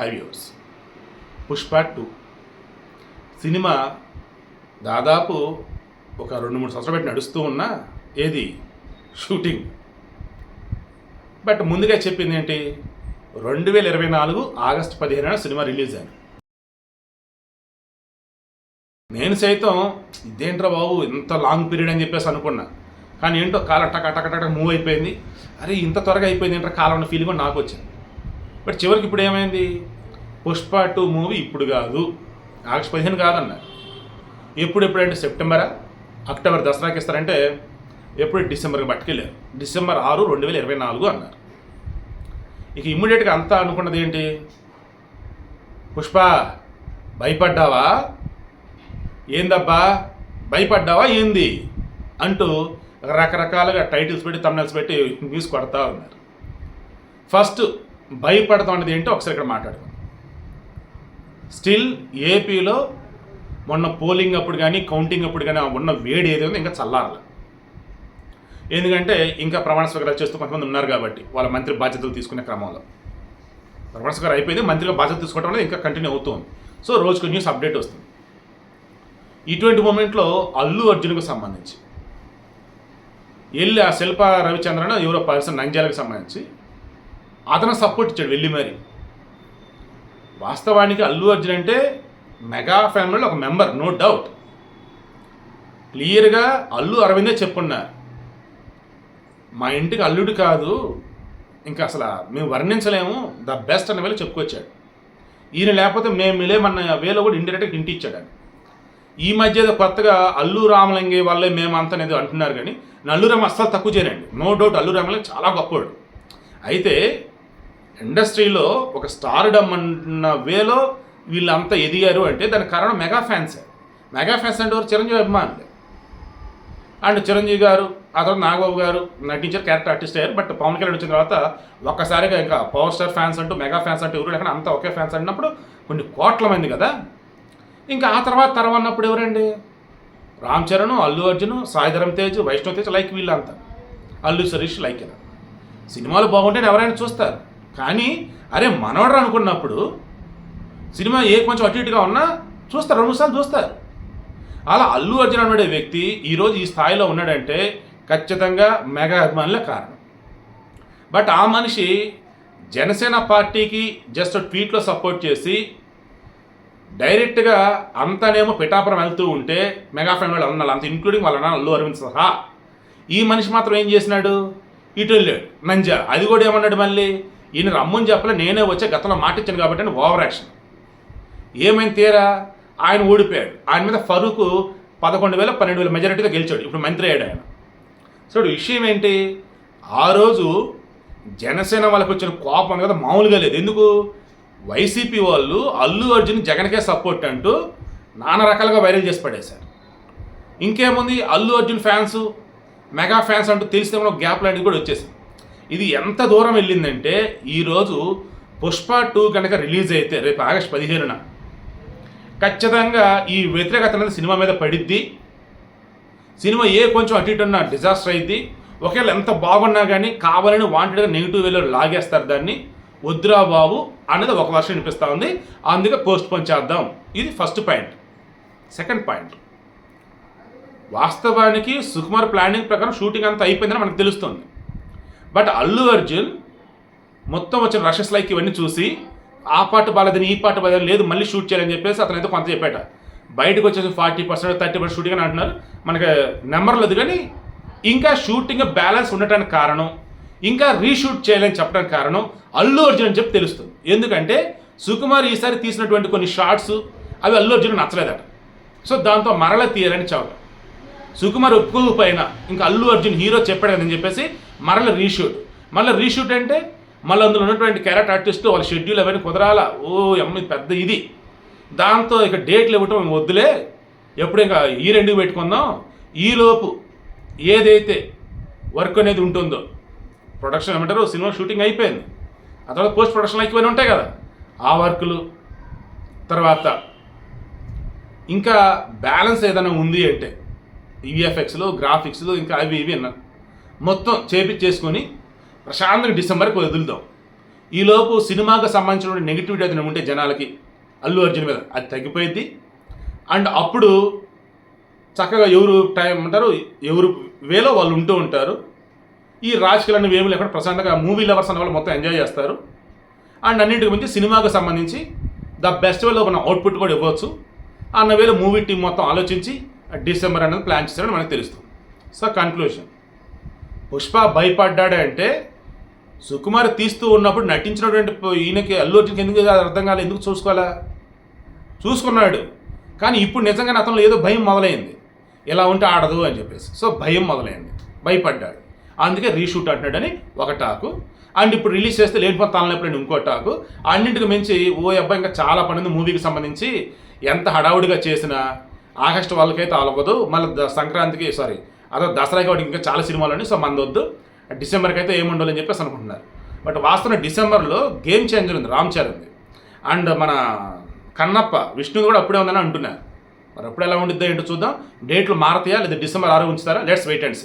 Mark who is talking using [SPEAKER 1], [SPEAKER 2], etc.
[SPEAKER 1] High years. Pushpa two. Cinema దాదాపు ఒక రెండు మూడు సంవత్సరాలు పెట్టి నడుస్తూ ఉన్న ఏది? షూటింగ్. బట్ ముందుగా చెప్పింది ఏంటి? రెండు వేల ఇరవై నాలుగు ఆగస్టు పదిహేనున సినిమా రిలీజ్ అయింది. నేను సైతం ఇదేంట్రా బాబు ఇంత లాంగ్ పీరియడ్ అని చెప్పేసి అనుకున్నా. కానీ ఏంటో కాలం టక టక టక మూవ్ అయిపోయింది. అరే ఇంత త్వరగా అయిపోయింది ఏంట్రా కాలం ఉన్న ఫీలింగ్ నాకు వచ్చింది. బట్ చివరికి ఇప్పుడు ఏమైంది? పుష్ప టూ మూవీ ఇప్పుడు కాదు. ఆగస్ట్ పదిహేను కాదన్న. ఎప్పుడు ఎప్పుడంటే సెప్టెంబరా? అక్టోబర్ దసరాకి ఇస్తారంటే ఎప్పుడు? డిసెంబర్కి పట్టుకెళ్ళారు. డిసెంబర్ ఆరు రెండు వేల ఇరవై నాలుగు అన్నారు. ఇక ఇమ్మీడియట్గా అంతా అనుకున్నది ఏంటి? పుష్ప భయపడ్డావా? ఏందబ్బా? భయపడ్డావా? ఏంది? అంటూ రకరకాలుగా టైటిల్స్ పెట్టి తమిళస్ పెట్టి న్యూస్ కొడతా ఉన్నారు. ఫస్ట్ భయపడతాం అనేది ఏంటో ఒకసారి ఇక్కడ మాట్లాడుకుందాం. స్టిల్ ఏపీలో మొన్న పోలింగ్ అప్పుడు కానీ కౌంటింగ్ అప్పుడు కానీ ఉన్న వేడి ఏది ఉందో ఇంకా చల్లారలే. ఎందుకంటే ఇంకా ప్రమాణ స్వీకారాలు చేస్తూ కొంతమంది ఉన్నారు కాబట్టి వాళ్ళ మంత్రి బాధ్యతలు తీసుకునే క్రమంలో. ప్రమాణ స్వీకారం అయిపోయింది మంత్రిగా బాధ్యత తీసుకోవడం అనేది ఇంకా కంటిన్యూ అవుతుంది సో రోజుకు న్యూస్ అప్డేట్ వస్తుంది. ఇటువంటి మూమెంట్లో అల్లు అర్జున్కు సంబంధించి వెళ్ళి ఆ శిల్ప రవిచంద్రన్ ఎవరో పర్సన్ నంజాలకు సంబంధించి అతను సపోర్ట్ ఇచ్చాడు వెళ్ళి మరి. వాస్తవానికి అల్లు అర్జున్ అంటే మెగా ఫ్యామిలీలో ఒక మెంబర్ నో డౌట్. క్లియర్గా అల్లు అరవిందే చెప్పున్నారు మా ఇంటికి అల్లుడు కాదు ఇంకా అసలు మేము వర్ణించలేము ద బెస్ట్ అన్న వేళ చెప్పుకొచ్చాడు. ఈయన లేకపోతే మేము మిలేమన్న వేలో కూడా ఇండైరెక్ట్గా ఇంటి ఇచ్చాడు. ఈ మధ్య కొత్తగా అల్లు రామలింగే వాళ్ళే మేము అంత అనేది అంటున్నారు కానీ అల్లు రామ అస్సలు తక్కువ చేయరండి. నో డౌట్ అల్లు రామలింగ చాలా గొప్పవాడు. అయితే ఇండస్ట్రీలో ఒక స్టార్డమ్ అన్న వేలో వీళ్ళంతా ఎదిగారు అంటే దానికి కారణం మెగా ఫ్యాన్సే. మెగా ఫ్యాన్స్ అంటే చిరంజీవి అభిమానులే. అండ్ చిరంజీవి గారు ఆ తర్వాత నాగబాబు గారు నటించారు క్యారెక్టర్ ఆర్టిస్ట్ అయ్యారు. బట్ పవన్ కళ్యాణ్ వచ్చిన తర్వాత ఒక్కసారిగా ఇంకా పవర్ స్టార్ ఫ్యాన్స్ అంటూ మెగా ఫ్యాన్స్ అంటూ ఎవరు లేకుండా అంతా ఒకే ఫ్యాన్స్ అన్నప్పుడు కొన్ని కోట్ల మంది కదా. ఇంకా ఆ తర్వాత తరం అన్నప్పుడు ఎవరండి? రామ్ చరణ్ అల్లు అర్జున్ సాయిధరం తేజ్ వైష్ణవ్ తేజ్ లైక్ వీళ్ళంతా. అల్లు సరీష్ లైక్ ఇలా. సినిమాలు బాగుంటే ఎవరైనా చూస్తారు. కానీ అరే మనవడరు అనుకున్నప్పుడు సినిమా ఏ కొంచెం అటు ఇటుగా ఉన్నా చూస్తారు రెండు సార్లు చూస్తారు. అలా అల్లు అర్జున్ అనే వ్యక్తి ఈరోజు ఈ స్థాయిలో ఉన్నాడంటే ఖచ్చితంగా మెగా అభిమానులే కారణం. బట్ ఆ మనిషి జనసేన పార్టీకి జస్ట్ ట్వీట్లో సపోర్ట్ చేసి డైరెక్ట్గా అంతనేమో పిఠాపురం వెళ్తూ ఉంటే మెగా ఫ్రెండ్ వాళ్ళు అన్నారు అంత ఇంక్లూడింగ్ వాళ్ళ నాన్న అల్లు అరవింద్ సహా. ఈ మనిషి మాత్రం ఏం చేసినాడు? ఇటు వెళ్ళాడు. నంజా అది కూడా ఏమన్నాడు మళ్ళీ? ఈయన రమ్మని చెప్పలే నేనే వచ్చే గతంలో మాట ఇచ్చాను కాబట్టి అని ఓవర్ యాక్షన్. ఏమైంది తీరా? ఆయన ఓడిపోయాడు. ఆయన మీద ఫరూక్ పదకొండు వేల పన్నెండు వేల మెజారిటీతో గెలిచాడు. ఇప్పుడు మంత్రి అయ్యాడు ఆయన. సో విషయం ఏంటి? ఆ రోజు జనసేన వాళ్ళకి వచ్చిన కోపం కదా మామూలుగా లేదు. ఎందుకు? వైసీపీ వాళ్ళు అల్లు అర్జున్ జగన్కే సపోర్ట్ అంటూ నానా రకాలుగా వైరల్ చేసి పడేశారు. ఇంకేముంది? Allu Arjun fans mega fans అంటూ తెలిసిన ఒక గ్యాప్ లాంటిది కూడా వచ్చేసింది. ఇది ఎంత దూరం వెళ్ళిందంటే ఈరోజు పుష్ప టూ కనుక రిలీజ్ అయితే రేపు ఆగస్ట్ పదిహేనున ఖచ్చితంగా ఈ వ్యతిరేకత అనేది సినిమా మీద పడిద్ది. సినిమా ఏ కొంచెం అటు ఇటు ఉన్న డిజాస్టర్ అయింది ఒకవేళ ఎంత బాగున్నా కానీ కావాలని వాంటెడ్గా నెగిటివ్ వేలో లాగేస్తారు దాన్ని. వద్దురా బాబు అనేది ఒక వర్షం వినిపిస్తూ ఉంది. అందుకే పోస్ట్ పోన్ చేద్దాం. ఇది ఫస్ట్ పాయింట్ సెకండ్ పాయింట్ వాస్తవానికి సుకుమార్ ప్లానింగ్ ప్రకారం షూటింగ్ అంతా అయిపోయిందని మనకు తెలుస్తుంది. బట్ అల్లు అర్జున్ మొత్తం వచ్చిన రషెస్ లైక్ ఇవన్నీ చూసి ఆ పాట బాగాలేదని ఈ పాట బాలేదని లేదు మళ్ళీ షూట్ చేయాలని చెప్పేసి అతను అయితే కొంత చెప్పాట. బయటకు వచ్చేసి forty percent thirty percent shooting అని అంటున్నారు. మనకి నెంబర్ లేదు కానీ ఇంకా షూటింగ్ బ్యాలెన్స్ ఉండటానికి కారణం ఇంకా రీషూట్ చేయాలని చెప్పడానికి కారణం అల్లు అర్జున్ అని చెప్పి తెలుస్తుంది. ఎందుకంటే సుకుమార్ ఈసారి తీసినటువంటి కొన్ని షార్ట్స్ అవి అల్లు అర్జున్ నచ్చలేదట. సో దాంతో మరల తీయాలని చావు. సుకుమార్ ఒప్పుకోకపోయినా ఇంకా అల్లు అర్జున్ హీరో చెప్పాడు కదని చెప్పేసి మరల రీషూట్. మళ్ళీ రీషూట్ అంటే మళ్ళీ అందులో ఉన్నటువంటి క్యారెక్టర్ ఆర్టిస్ట్ వాళ్ళ షెడ్యూల్ అవన్నీ కుదరాలా? ఓ అమ్మ ఇది పెద్ద ఇది. దాంతో ఇక డేట్లు ఇవ్వటం వద్దులే. ఎప్పుడు ఇంకా ఈ రెండు పెట్టుకుందాం? ఈలోపు ఏదైతే వర్క్ అనేది ఉంటుందో ప్రొడక్షన్ ఏమంటారు? సినిమా షూటింగ్ అయిపోయింది. ఆ తర్వాత పోస్ట్ ప్రొడక్షన్ అయిపోయిన ఉంటాయి కదా. ఆ వర్కులు తర్వాత ఇంకా బ్యాలెన్స్ ఏదైనా ఉంది అంటే ఈవిఎఫ్ఎక్స్లో గ్రాఫిక్స్లో ఇంకా అవి ఇవి అన్న. మొత్తం చేపించేసుకొని ప్రశాంతంగా డిసెంబర్కి వదులుదాం. ఈలోపు సినిమాకి సంబంధించిన నెగిటివిటీ ఏదైనా ఉంటే జనాలకి అల్లు అర్జున్ మీద అది తగ్గిపోయింది అండ్ అప్పుడు చక్కగా ఎవరు టైం అంటారు ఎవరు వేలో వాళ్ళు ఉంటూ ఉంటారు. ఈ రాజకీయాలను వేములు ఎక్కడ ప్రశాంతంగా మూవీ లవర్స్ అన్న వాళ్ళు మొత్తం ఎంజాయ్ చేస్తారు. అండ్ అన్నింటికి మించి సినిమాకి సంబంధించి ద బెస్ట్ వేలో మన అవుట్పుట్ కూడా ఇవ్వచ్చు. అన్న వేళ మూవీ టీం మొత్తం ఆలోచించి డిసెంబర్ అనేది ప్లాన్ చేశారని మనకు తెలుస్తుంది. సో కన్క్లూషన్ పుష్ప భయపడ్డాడు అంటే సుకుమార్ తీస్తూ ఉన్నప్పుడు నటించినటువంటి ఈయనకి అల్లు అర్జున్కి ఎందుకు అది అర్థం కాలేదు ఎందుకు చూసుకోవాలా? చూసుకున్నాడు. కానీ ఇప్పుడు నిజంగానే అతను ఏదో భయం మొదలైంది. ఇలా ఉంటే ఆడదు అని చెప్పేసి. సో భయం మొదలైంది. భయపడ్డాడు. అందుకే రీషూట్ అంటున్నాడని ఒక టాకు. అండ్ ఇప్పుడు రిలీజ్ చేస్తే లేనిపోతే తలనప్పుడు ఇంకో టాకు. అన్నింటికి మించి ఓ అబ్బాయి ఇంకా చాలా పని ఉంది మూవీకి సంబంధించి. ఎంత హడావుడిగా చేసినా ఆగస్టు వాళ్ళకైతే అవ్వదు మళ్ళీ ద- సంక్రాంతికి సారీ అదో దసరాకి వాటికి ఇంకా చాలా సినిమాలు ఉన్నాయి సో మంది వద్దు. డిసెంబర్కి అయితే ఏముండాలని చెప్పేసి అనుకుంటున్నారు. బట్ వాస్తవం డిసెంబర్లో గేమ్ చేంజర్ ఉంది రామ్ చరణ్ అండ్ మన కన్నప్ప విష్ణు కూడా అప్పుడే ఉందని అంటున్నారు. మరి అప్పుడు ఎలా ఉండిద్దో ఏంటో చూద్దాం. డేట్లు మారతాయా లేదా డిసెంబర్ ఆరు ఉంచుతారా? Let's wait and see